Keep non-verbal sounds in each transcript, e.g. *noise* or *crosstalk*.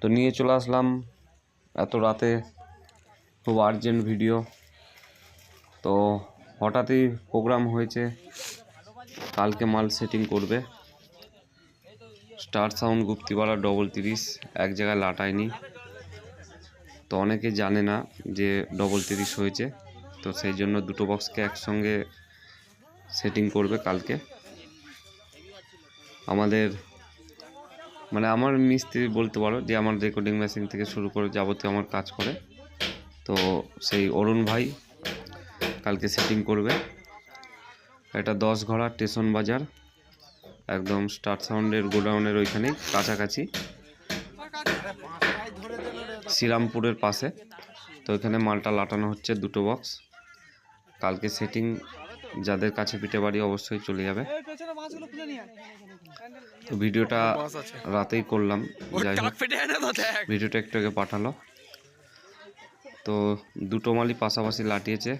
তো নিয়ে চলে আসলাম এত রাতে খুব আর্জেন্ট ভিডিও তো হঠাৎই প্রোগ্রাম হয়েছে, কালকে মাল সেটিং করবে। স্টার সাউন্ড গুপ্তিপাড়া ডবল তিরিশ, এক জায়গায় লাটায়নি। তো অনেকে জানে না যে ডবল তিরিশ হয়েছে, তো সেই জন্য দুটো বক্সকে একসঙ্গে সেটিং করবে কালকে। আমাদের মানে আমার মিস্ত্রি বলতে পারো যে আমার রেকর্ডিং মেশিন থেকে শুরু করে যাবতীয় আমার কাজ করে। তো সেই অরুণ ভাই কালকে সেটিং করবে। এটা দশ ঘোড়া স্টেশন বাজার, একদম স্টার সাউন্ডের গোডাউনের ওইখানেই, কাছাকাছি। শ্রীরামপুরের পাশে। তো এখানে মালটা লাটানো হচ্ছে দুটো বক্স কালকে সেটিং যাদের কাছে পিঠে বাড়ি অবশ্যই চলে যাবে। তো ভিডিওটা রাতেই করলাম। যাই হোক ভিডিওটা একটু আগে পাঠালো। তো দুটো মালই পাশাপাশি লাটিয়েছে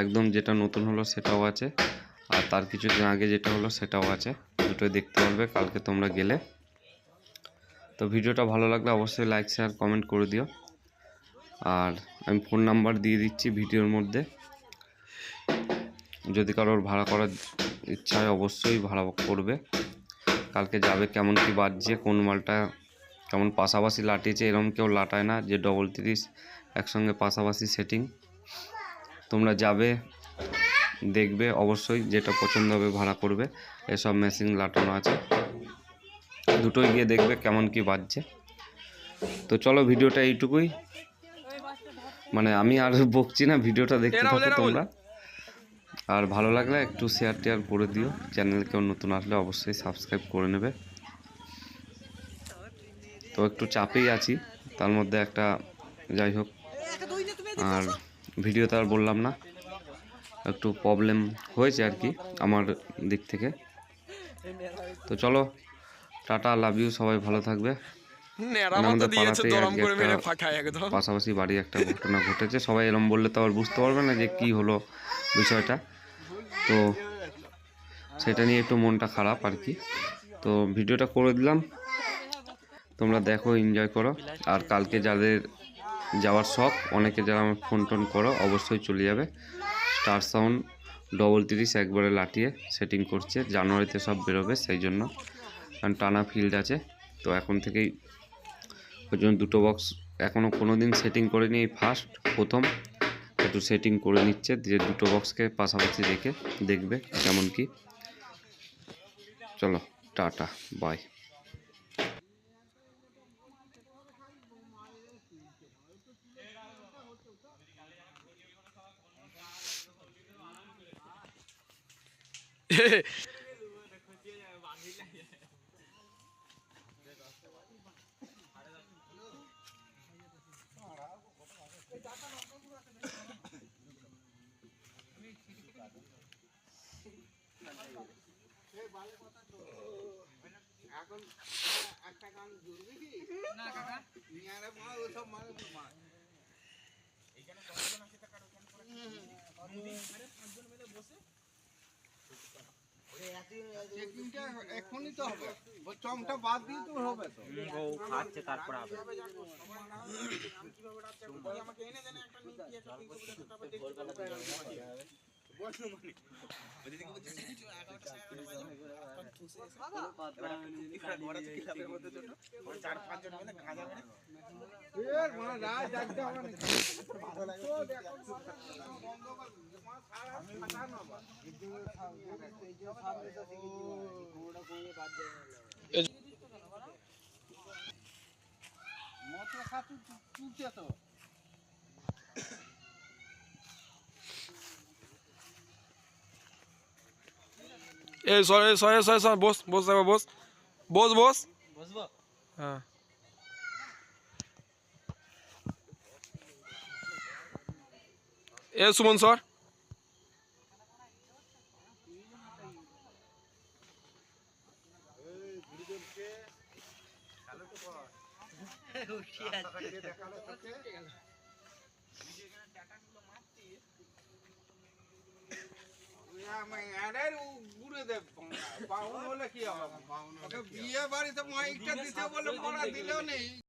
একদম যেটা নতুন হলো সেটাও আছে। আর তার কিছুদিন আগে যেটা হলো সেটাও আছে। দুটোই দেখতে পারবে কালকে তোমরা গেলে। তো ভিডিওটা ভালো লাগলে অবশ্যই লাইক শেয়ার কমেন্ট করে দিও। আর আমি ফোন নাম্বার দিয়ে দিচ্ছি ভিডিওর মধ্যে। যদি কারোর ভাড়া করার ইচ্ছা হয় অবশ্যই ভাড়া করবে। কালকে যাবে কেমন কি বাজছে কোন মালটা কেমন পাশাপাশি লাটিয়েছে এরকম কেউ লাটায় না যে ডবল তিরিশ একসঙ্গে পাশাপাশি সেটিং তোমরা যাবে দেখবে অবশ্যই যেটা পছন্দ হবে ভাড়া করবে। এসব মেশিন লাটানো আছে। দুটোই গিয়ে দেখবে কেমন কি বাজছে। তো চলো ভিডিওটা এইটুকুই। মানে আমি আর বকছি না ভিডিওটা দেখতে থাকো তোমরা। আর ভালো লাগলে একটু শেয়ার টেয়ার করে দিও। চ্যানেল কেউ নতুন আসলে অবশ্যই সাবস্ক্রাইব করে নেবে। তো একটু চাপেই আছি তার মধ্যে একটা যাই হোক আর ভিডিওতে আর বললাম না। একটু প্রবলেম হয়েছে আর কি আমার দিক থেকে। তো চলো টাটা লাভ ইউ সবাই ভালো থাকবে। আমাদের পাড়াতেই আর কি একটা পাশাপাশি বাড়ি একটা ঘটনা ঘটেছে। সবাই এরম বললে তো আবার বুঝতে পারবে না যে কি হলো বিষয়টা। তো সেটা নিয়ে একটু মনটা খারাপ আর কি। তো ভিডিওটা করে দিলাম। তোমরা দেখো এনজয় করো। আর কালকে যাদের যাওয়ার শখ, অনেকে যারা আমার ফোন টোন করো, অবশ্যই চলে যাবে। স্টার সাউন্ড ডবল তিরিশ একবারে লাটিয়ে সেটিং করছে। জানুয়ারিতে সব বেরোবে সেই জন্য। কারণ টানা ফিল্ড আছে। তো এখন থেকেই ওই জন্য দুটো বক্স এখনও কোনো দিন সেটিং করেনি ফার্স্ট প্রথম। একটু সেটিং করে নিচ্ছে দিয়ে দুটো বক্সকে পাশাপাশি রেখে দেখবে কেমন কি। চলো, টাটা বাই *laughs* চেকিংটা এখনই তো হবে। চমটা বাদ দিয়ে তো হবে তো। এর মানে রাত জাগতে হবে না তো দেখো মতো খাতু তুলছে তো। এই সরে সরে সরে সরে, বস বস, একবার বস। বস বস। হ্যাঁ। এ, সুমন স্যার বিয়ে বাড়িতে মাইকটা দিতে বলে পড়া দিলেও নেই।